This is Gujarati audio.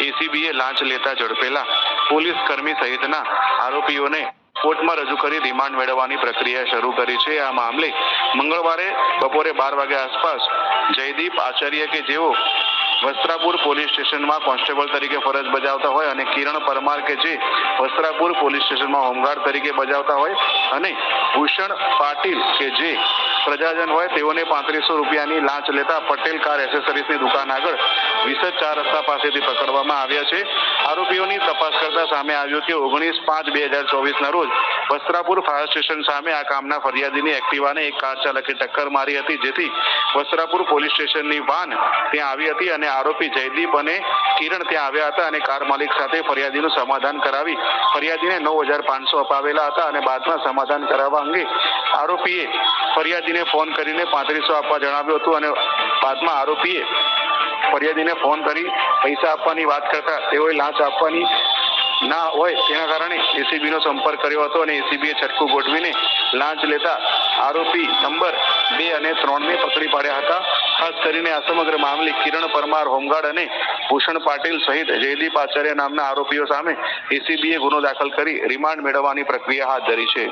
એસીબીએ લાંચ લેતા ઝડપેલા પોલીસ કર્મી સહિતના આરોપીઓને કોર્ટમાં રજૂ કરી રિમાન્ડ મેળવવાની પ્રક્રિયા શરૂ કરી છે. આ મામલે મંગળવારે બપોરે બાર વાગ્યા આસપાસ જયદીપ આચાર્ય કે જેઓ વસ્ત્રાપુર પોલીસ સ્ટેશનમાં કોન્સ્ટેબલ તરીકે ફરજ બજાવતા હોય અને કિરણ પરમાર કે જે વસ્ત્રાપુર પોલીસ સ્ટેશનમાં હોમગાર્ડ તરીકે બજાવતા હોય અને ભૂષણ પાટીલ કે જે પ્રજાજન હોય તેઓને પાંત્રીસો રૂપિયાની લાંચ લેતા પટેલ કાર એસેસરીઝની દુકાન આગળ વિસદ ચાર રસ્તા પાસેથી પકડવામાં આવ્યા છે. આરોપીઓની તપાસ કરતા સામે આવ્યું કે ઓગણીસ પાંચ બે હજાર ચોવીસના રોજ વસ્ત્રાપુર ફાયર સ્ટેશન સામે આ કામના ફરિયાદીની એક્ટિવાને એક કાર ચાલકે ટક્કર મારી હતી, જેથી વસ્ત્રાપુર પોલીસ સ્ટેશનની વાન ત્યાં આવી હતી અને આરોપી જયદીપ અને કિરણ ત્યાં આવ્યા હતા અને કાર માલિક સાથે ફરિયાદીનું સમાધાન કરાવી ફરિયાદીને નવ હજાર પાંચસો અપાવેલા હતા અને બાદમાં સમાધાન કરાવવા અંગે આરોપીએ ફરિયાદીને ફોન કરીને પાંત્રીસો આપવા જણાવ્યું હતું અને બાદમાં આરોપીએ ફરિયાદીને ફોન કરી પૈસા આપવાની વાત કરતા તેઓએ લાંચ આપવાની ના હોય, તેના કારણે એસીબી નો સંપર્ક કર્યો હતો અને એસીબીએ છટકું ગોઠવીને લાંચ લેતા આરોપી નંબર બે અને ત્રણ ને પકડી પાડ્યા હતા. ખાસ કરીને આ સમગ્ર મામલે કિરણ પરમાર હોમગાર્ડ અને ભૂષણ પાટીલ સહિત જયદીપ આચાર્ય નામના આરોપીઓ સામે એસીબીએ ગુનો દાખલ કરી રિમાન્ડ મેળવવાની પ્રક્રિયા હાથ ધરી છે.